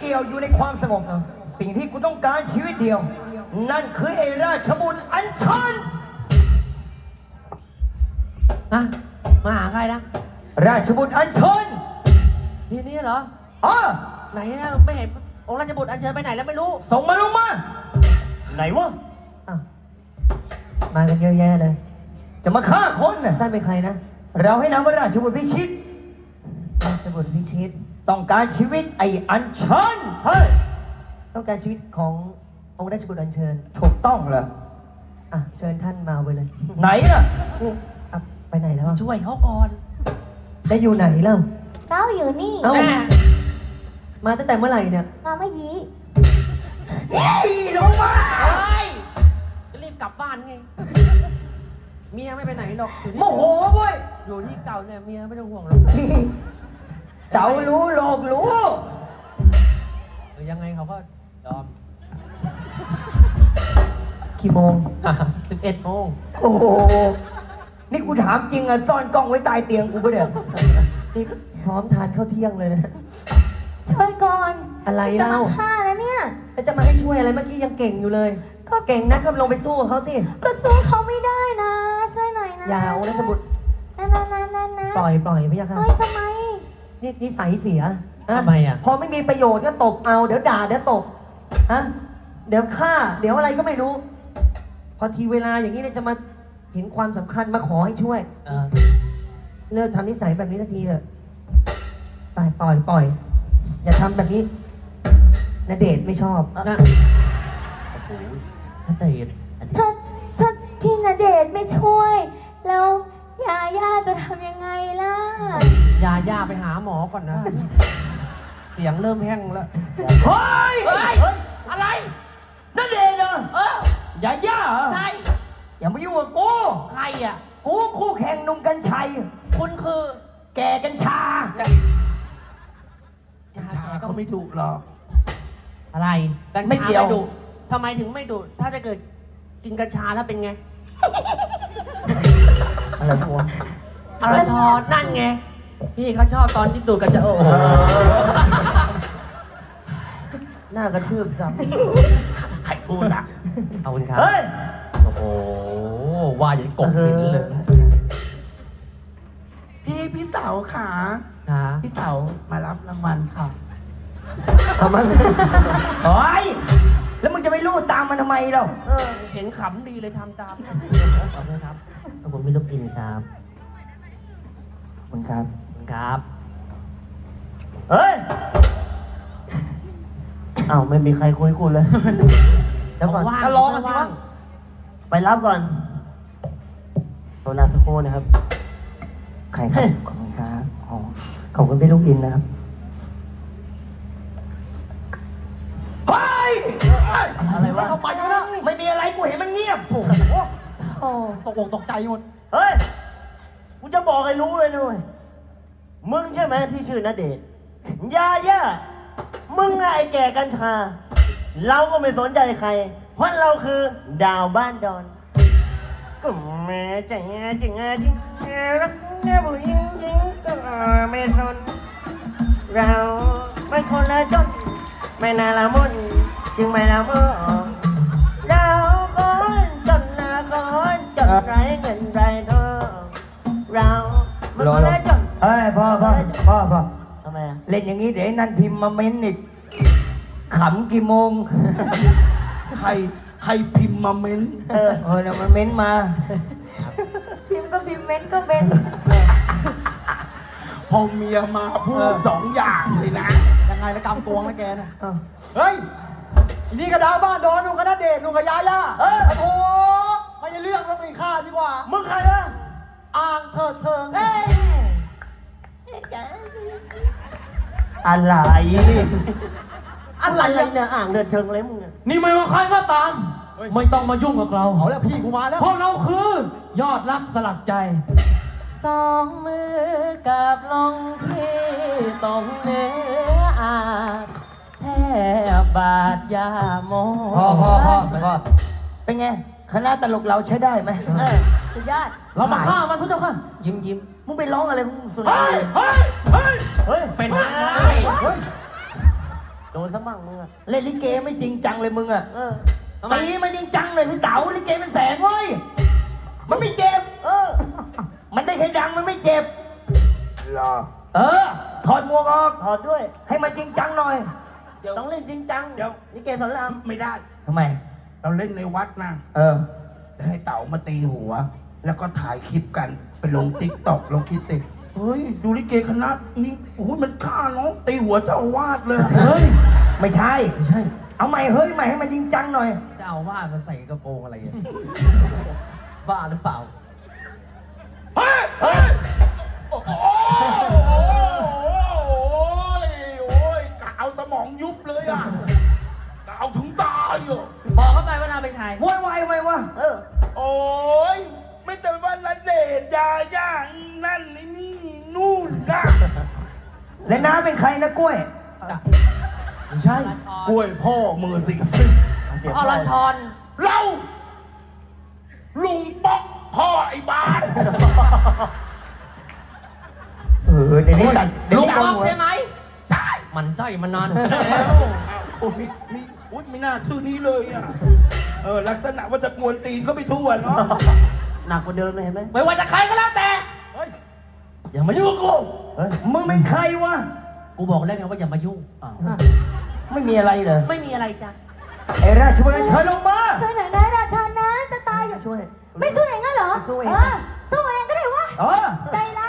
เกี่ยวอยู่ในความสงบ สิ่งที่กูต้องการชีวิตเดียว นั่นคือไอ้ราชบุตรอัญชันนะมาหาใครนะ ราชบุตรอัญชันทีนี้เหรออ๋อไหนนะไม่เห็นองค์ราชบุตรอัญเชิญไปไหนแล้วไม่รู้ส่งมาลงมา ไหนวะอ้าวมากันเยอะแยะเลย จะมาฆ่าคนน่ะท่านเป็นใครนะ เราให้นามว่าราชบุตรพิชิต ราชบุตรพิชิต ต้องการชีวิตไอ้อัญชันเฮ้ยต้องการชีวิตขององค์ราชบุตรอัญเชิญ ถูกต้องเหรออะเชิญท่านมาเอาไปเลยไหนล่ะนี่อะไปไหนแล้วอะช่วยเขาก่อนได้อยู่ไหนแล้วเก้าอยู่นี่ เอ้าแม่มาตั้งแต่เมื่อไหร่เนี่ยมาเมื่อยี้เฮ้ยลงมาเฮ้ยจะรีบกลับบ้านไง เมียไม่ไปไหนหรอกอยู่โมที่โหเว้ยอยู่ที่เก่าเนี่ยเมียไม่ต้องห่วงหรอก เจ้ารู้โลกรู้เออยังไงเขาก็ยอม กี่โมง สิบเอ็ดโมงโอ้โห นี่กูถามจริงอะซ่อนกล้องไว้ใต้เตียงกูปะเนี่ยนี่พร้อมทานข้าวเที่ยงเลยนะ ช่วยก่อนอะไรจะเล่ามาฆ่าแล้วเนี่ย แล้วจะมาให้ช่วยอะไรเมื่อกี้ยังเก่งอยู่เลย ก็เก่งนะก็ลงไปสู้กับเขาสิ ก็สู้เขาไม่ได้นะ ช่วยหน่อยนะอย่าองค์ราชบุตรนั่นนั่นนั่นนั่นนะปล่อยปล่อยพี่ยะค่ะเฮ้ยทำไม นี่นิสัยเสียฮทำไมอะ พอไม่มีประโยชน์ก็ตบเอา เดี๋ยวด่าเดี๋ยวตบฮะเดี๋ยวฆ่า เดี๋ยวอะไรก็ไม่รู้ พอทีเวลาอย่างนี้เนี่ยจะมาเห็นความสำคัญมาขอให้ช่วย เออเลิกทำนิสัยแบบนี้สักทีเถอะไปปล่อยปล่อย อย่าทำแบบนี้นเดชน์ไม่ชอบนะโอ้โหถ้าเตะถ้าถ้าพี่ณเดชน์ไม่ช่วย แล้วยาย่าจะทำยังไงล่ะ ยาย่าไปหาหมอก่อนนะ เสียงเริ่มแห้งแล้ว เฮ้ยเฮ้ยอะไร นั่นเดชน์เหรอเอออย่าย่าเหรอใช่ อย่ามายุ่งกับกู ใครอะ กูคู่แข่งหนุ่มกัญชัย คุณคือ แกกัญชา กัญชาเขาไม่ดุหรอก อะไรกัญชาไม่เกี่ยว ดุทำไมถึงไม่ดุ ถ้าจะเกิดกินกัญชาแล้วเป็นไง อะไรพวก อรชรนั่นไง พี่เขาชอบตอนที่ดูดกัญชาโอ้โหหน้ากระทืบซ้ใครพูดอะเอาคุณครัำบเฮ้ย โอ้โห ว่าอย่างกบสินเลยพี่พี่เต๋าขาค่ะพี่เต๋ามารับรางวัลค่ะทำไมเฮ้ยแล้วมึงจะไปลู่ตามมันทำไมเราเออเห็นขำดีเลยทำตามขอบคุณครับ ผมมีลูกอินครับ ขอบคุณครับขอบ คุณครับ เฮ้ย อ้าวไม่มีใครคุยกูเลยแล้วก่อนว่างก็รอกันสิวะ ไปรับก่อนโซนาสักครู่นะครับ ใครครับ ขอบคุณครับอ๋อขอบคุณพี่ลูกอินนะครับ เฮ้ยอะไรวะ เข้าไปไม่ได้ไม่มีอะไรกูเห็นมันเงียบโอ้โหโอ้ตกอกตกใจหมด เฮ้ย กูจะบอกให้รู้เลยนะเว้ย มึงใช่ไหมที่ชื่อนาเดชน์ยาย่ามึงอะไอ้แก่กัญชา เราก็ไม่สนใจใคร เพราะเราคือดาวบ้านดอน ก็แม่ใจจริงจริงรักแม่ผู้หญิงหญิงก็ไม่สน เราไม่คนละจนไม่น่าละมุนจึงไม่ละมุนเราคนจนละคนจนไรเงินไรทองเราไม่คนละ เฮ้ยพ่อพ่อพ่อพ่อทำไมอะเล่นอย่างนี้เดี๋ยวไอ้นั่นพิมพ์มาเม้นอีกขำกี่โมง ใครใครพิมพ์มาเม้นเออเออเดี๋ยวมันเม้นมา พิมพ์ก็พิมพ์เม้นก็เม้นพอเมียมาพูดสองอย่างเลยนะ ยังไงละกำกวงแล้วแกน่ะอ้าวเฮ้ยนี่กระดาบ้านโดนนุ่งกระดาเดชนุ่งกระยาย่าเออโอ้ไม่ใช่เรื่องต้องไปฆ่าดีกว่า มึงใครวะอ่างเถิดเทิงเฮ้ย อะไร อะไรเนี่ยอ่างเดินเชิงเลยมึงอะนี่ไม่ว่าใครก็ตาม ไม่ต้องมายุ่งกับเรา เอาแล้วพี่กูมาแล้ว เพราะเราคือยอดรักสลักใจ สองมือกับลงที่ตรงเนื้ออาจแทบบาดยาโมพ่อพ่อพ่อพ่อเป็นไง คณะตลกเราใช้ได้ไหมเออสุดยอดเรามาฆ่ามันพระเจ้าค่ะยิ้มยิ้ม มึงไปร้องอะไรของมึงสุนันท์เฮ้ยเฮ้ยเฮ้ยเฮ้ยเป็นอะไรเฮ้ยโดนซะมั่งมึงอะเล่นลิเกไม่จริงจังเลยมึงอะเออตีมันจริงจังเลยพี่เต๋าลิเกมันแสงเว้ยมันไม่เจ็บ เออ มันได้แค่ดังมันไม่เจ็บ รอเออ ถอดหมวกออก ถอดด้วย ให้มันจริงจังหน่อย เดี๋ยวต้องเล่นจริงจังเดี๋ยวนี่เกสอนรามไม่ได้ ทำไม เราเล่นในวัดนะเออให้เต๋ามาตีหัว แล้วก็ถ่ายคลิปกัน ไปลงติ๊กต็อกลงคลิปติกเฮ้ยดูลิเกคณะนี้โอ้ยมันฆ่าน้องตีหัวเจ้าอาวาดเลยเฮ้ยไม่ใช่ ไม่ใช่ เอาใหม่เฮ้ยใหม่ให้มันจริงจังหน่อย จะเอาว่ามาใส่กระโปรงอะไรอะบ้าหรือเปล่า เฮ้ยเฮ้ยโอ้โหโอ้ยกาวสมองยุบเลยอะกาวถึงตายอะบอกเข้าไปว่าเราเป็นใครโวยวายทำไมวะ เออ โอ้ยไม่แต่ว่าณเดชน์ยาย่านั่นนี่นี่นู่นนะและน้าเป็นใครนะกล้วยไม่ใช่ กล้วยพ่อมือสิอรชรเราลุงป๊อกพ่อไอ้บาสเออเดี๋ยวนี้ตัดเดี๋ยวลุงนี้ป๊ตัอดกหัวใช่ไหมใช่มันใช่มันนานโอ้มีมีอุ้ยไม่น่าชื่อนี้เลยอะ เออลักษณะว่าจะกวนตีนเขาไปทั่วเนาะ หนักกว่าเดิมเลยเห็นไหมไม่ว่าจะใครก็แล้วแต่เฮ้ยอย่ามายุ่งกับกูเฮ้ยมึงเป็นใครวะ กูบอกแล้วไงว่าอย่ามายุ่งไม่มีอะไรเลยไม่มีอะไรจ้ะไอ้ราชบุตรเชิญลงมา ช่วยหน่อยนะราชานะจะตายอยู่ช่วย ไม่สู้เองงั้นเหรอ ไม่สู้เอง เออสู้เองก็ได้วะเออ ใจร้าย